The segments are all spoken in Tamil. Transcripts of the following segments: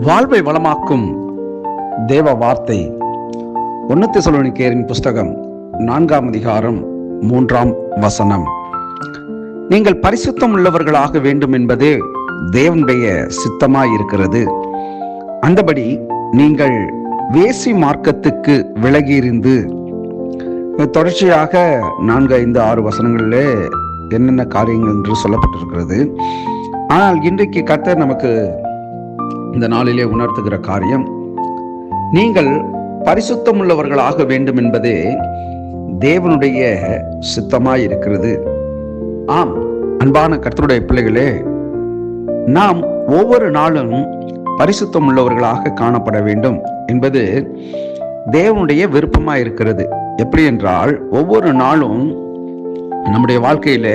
வாழ்வை வளமாக்கும் தேவ வார்த்தை. ஒன்னத்து சொல்லணிக்கேரின் புஸ்தகம் நான்காம் அதிகாரம் மூன்றாம் வசனம். நீங்கள் பரிசுத்தம் உள்ளவர்களாக வேண்டும் என்பதே தேவனுடைய சித்தமாய் இருக்கிறது. அந்தபடி நீங்கள் வேசி மார்க்கத்துக்கு விலகியிருந்து தொடர்ச்சியாக நான்கு ஐந்து ஆறு வசனங்களிலே என்னென்ன காரியங்கள் என்று சொல்லப்பட்டிருக்கிறது. ஆனால் இன்றைக்கு கத்தர் நமக்கு இந்த நாளிலே உணர்த்துகிற காரியம் நீங்கள் பரிசுத்தம் உள்ளவர்களாக வேண்டும் என்பதே தேவனுடைய சித்தமாய் இருக்கிறது ஆம் அன்பான கர்த்தருடைய பிள்ளைகளே நாம் ஒவ்வொரு நாளும் பரிசுத்தம் உள்ளவர்களாக காணப்பட வேண்டும் என்பது தேவனுடைய விருப்பமாய் இருக்கிறது எப்படி என்றால் ஒவ்வொரு நாளும் நம்முடைய வாழ்க்கையில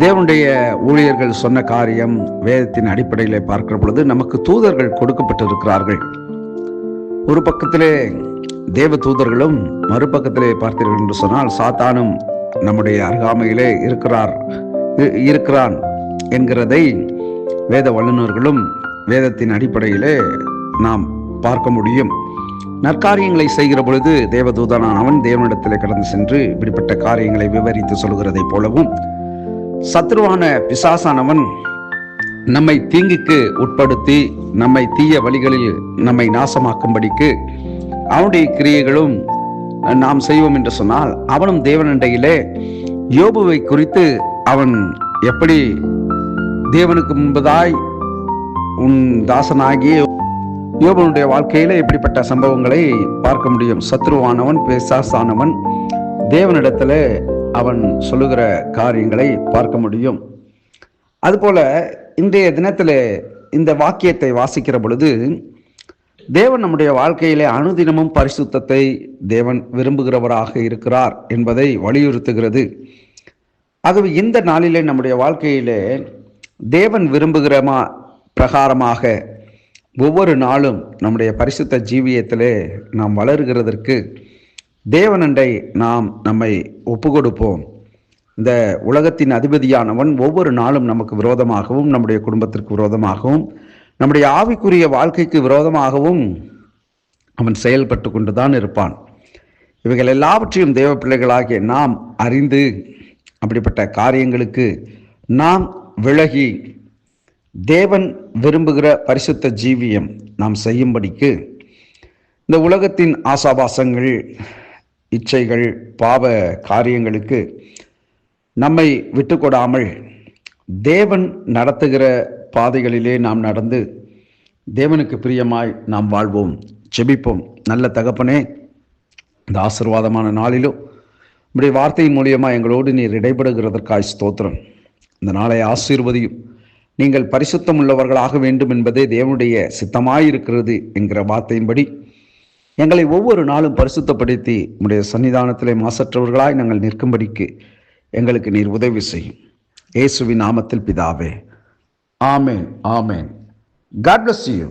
தேவனுடைய ஊழியர்கள் சொன்ன காரியம் வேதத்தின் அடிப்படையில் பார்க்கிற பொழுது நமக்கு தூதர்கள் கொடுக்கப்பட்டிருக்கிறார்கள். ஒரு பக்கத்திலே தேவ தூதர்களும் மறுபக்கத்திலே பார்த்தீர்கள் என்று சொன்னால் சாத்தானும் நம்முடைய அருகாமையிலே இருக்கிறார் இ- இருக்கிறான் என்கிறதை வேத வல்லுநர்களும் வேதத்தின் அடிப்படையிலே நாம் பார்க்க முடியும். நற்காரியங்களை செய்கிற பொழுது தேவதூதனானவன் தேவனிடத்தில் தேவனிடத்திலே கடந்து சென்று இப்படிப்பட்ட காரியங்களை விவரித்து சொல்கிறதைப் போலவும் சத்ருவான பிசாசானவன் நம்மை தீங்குக்கு உட்படுத்தி நம்மை தீய வழிகளில் நம்மை நாசமாக்கும்படிக்கு அவனுடைய கிரியைகளும் நாம் செய்வோம் என்று சொன்னால் அவனும் தேவனண்டையிலே யோபுவை குறித்து அவன் எப்படி தேவனுக்கு முன்பதாய் உன் தாசனாகிய யோபனுடைய வாழ்க்கையில இப்படிப்பட்ட சம்பவங்களை பார்க்க முடியும். சத்ருவானவன் பேசாசானவன் தேவனிடத்துல அவன் சொல்லுகிற காரியங்களை பார்க்க முடியும். அதுபோல இன்றைய தினத்தில் இந்த வாக்கியத்தை வாசிக்கிற பொழுது தேவன் நம்முடைய வாழ்க்கையிலே அனுதினமும் பரிசுத்தத்தை தேவன் விரும்புகிறவராக இருக்கிறார் என்பதை வலியுறுத்துகிறது. ஆகவே இந்த நாளிலே நம்முடைய வாழ்க்கையிலே தேவன் விரும்புகிறமா பிரகாரமாக ஒவ்வொரு நாளும் நம்முடைய பரிசுத்த ஜீவியத்திலே நாம் வளருகிறதற்கு தேவனண்டை நாம் நம்மை ஒப்பு கொடுப்போம் இந்த உலகத்தின் அதிபதியானவன் ஒவ்வொரு நாளும் நமக்கு விரோதமாகவும் நம்முடைய குடும்பத்திற்கு விரோதமாகவும் நம்முடைய ஆவிக்குரிய வாழ்க்கைக்கு விரோதமாகவும் அவன் செயல்பட்டு கொண்டு தான் இருப்பான். இவைகள் எல்லாவற்றையும் தேவ பிள்ளைகளாகிய நாம் அறிந்து அப்படிப்பட்ட காரியங்களுக்கு நாம் விலகி தேவன் விரும்புகிற பரிசுத்த ஜீவியம் நாம் செய்யும்படிக்கு இந்த உலகத்தின் ஆசாபாசங்கள் இச்சைகள் பாவ காரியங்களுக்கு நம்மை விட்டுக்கொடாமல் தேவன் நடத்துகிற பாதைகளிலே நாம் நடந்து தேவனுக்கு பிரியமாய் நாம் வாழ்வோம் செபிப்போம் நல்ல தகப்பனே இந்த ஆசீர்வாதமான நாளிலும் இப்படி வார்த்தையின் மூலியமாக எங்களோடு நீர் இடைபடுகிறதற்காய் ஸ்தோத்திரம். இந்த நாளை ஆசீர்வதியும். நீங்கள் பரிசுத்தம் உள்ளவர்களாக வேண்டும் என்பதே தேவனுடைய சித்தமாயிருக்கிறது என்கிற வார்த்தையின்படி எங்களை ஒவ்வொரு நாளும் பரிசுத்தப்படுத்தி உடைய சன்னிதானத்திலே மாசற்றவர்களாய் நாங்கள் நிற்கும்படிக்கு எங்களுக்கு நீர் உதவி செய்யும். இயேசுவின் நாமத்தில் பிதாவே. ஆமேன் ஆமென். God bless you